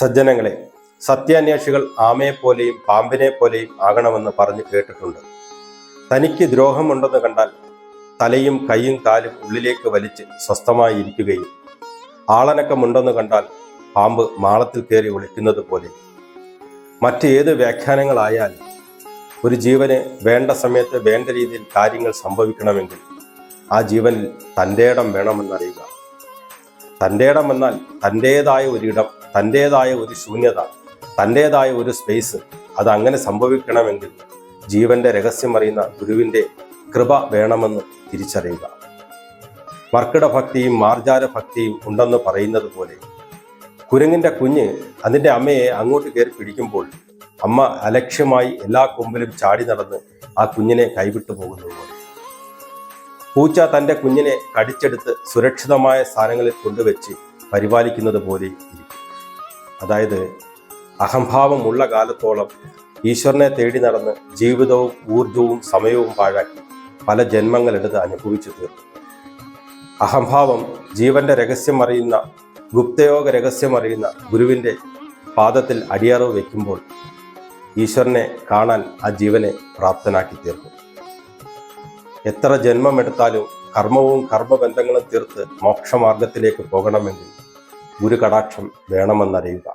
സജ്ജനങ്ങളെ സത്യാന്വേഷികൾ ആമയെപ്പോലെയും പാമ്പിനെ പോലെയും ആകണമെന്ന് പറഞ്ഞു കേട്ടിട്ടുണ്ട്. തനിക്ക് ദ്രോഹമുണ്ടെന്ന് കണ്ടാൽ തലയും കൈയും കാലും ഉള്ളിലേക്ക് വലിച്ച് സ്വസ്ഥമായി ഇരിക്കുകയും ആളനക്കമുണ്ടെന്ന് കണ്ടാൽ പാമ്പ് മാളത്തിൽ കയറി ഒളിക്കുന്നത് പോലെ. മറ്റേത് വ്യാഖ്യാനങ്ങളായാലും ഒരു ജീവന് വേണ്ട സമയത്ത് വേണ്ട രീതിയിൽ കാര്യങ്ങൾ സംഭവിക്കണമെങ്കിൽ ആ ജീവനിൽ തന്റെ ഇടം വേണമെന്നറിയുക. തന്റെ ഇടം എന്നാൽ തന്റേതായ ഒരിടം തന്റേതായ ഒരു ശൂന്യത തന്റേതായ ഒരു സ്പേസ് അത് അങ്ങനെ സംഭവിക്കണമെങ്കിൽ ജീവന്റെ രഹസ്യം അറിയുന്ന ഗുരുവിന്റെ കൃപ വേണമെന്ന് തിരിച്ചറിയുക. മർക്കിട ഭക്തിയും മാർജാര ഭക്തിയും ഉണ്ടെന്ന് പറയുന്നത് പോലെ കുരങ്ങിന്റെ കുഞ്ഞ് അതിന്റെ അമ്മയെ അങ്ങോട്ട് കയറി പിടിക്കുമ്പോൾ അമ്മ അലക്ഷ്യമായി എല്ലാ കൊമ്പിലും ചാടി നടന്ന് ആ കുഞ്ഞിനെ കൈവിട്ടു പോകുന്നത് പോലെ. പൂച്ച തന്റെ കുഞ്ഞിനെ കടിച്ചെടുത്ത് സുരക്ഷിതമായ സ്ഥാനങ്ങളിൽ കൊണ്ടുവച്ച് പരിപാലിക്കുന്നത് പോലെ അതായത് അഹംഭാവം ഉള്ള കാലത്തോളം ഈശ്വരനെ തേടി നടന്ന് ജീവിതവും ഊർജവും സമയവും പാഴാക്കി പല ജന്മങ്ങളെടുത്ത് അനുഭവിച്ചു തീർന്നു. അഹംഭാവം ജീവന്റെ രഹസ്യം അറിയുന്ന ഗുപ്തയോഗ രഹസ്യം അറിയുന്ന ഗുരുവിന്റെ പാദത്തിൽ അടിയറവ് വയ്ക്കുമ്പോൾ ഈശ്വരനെ കാണാൻ ആ ജീവനെ പ്രാപ്തനാക്കി തീർക്കും എത്ര ജന്മമെടുത്താലും കർമ്മവും കർമ്മബന്ധങ്ങളും തീർത്ത് മോക്ഷമാർഗത്തിലേക്ക് പോകണമെങ്കിൽ ഗുരു കടാക്ഷം വേണമെന്നറിയുക.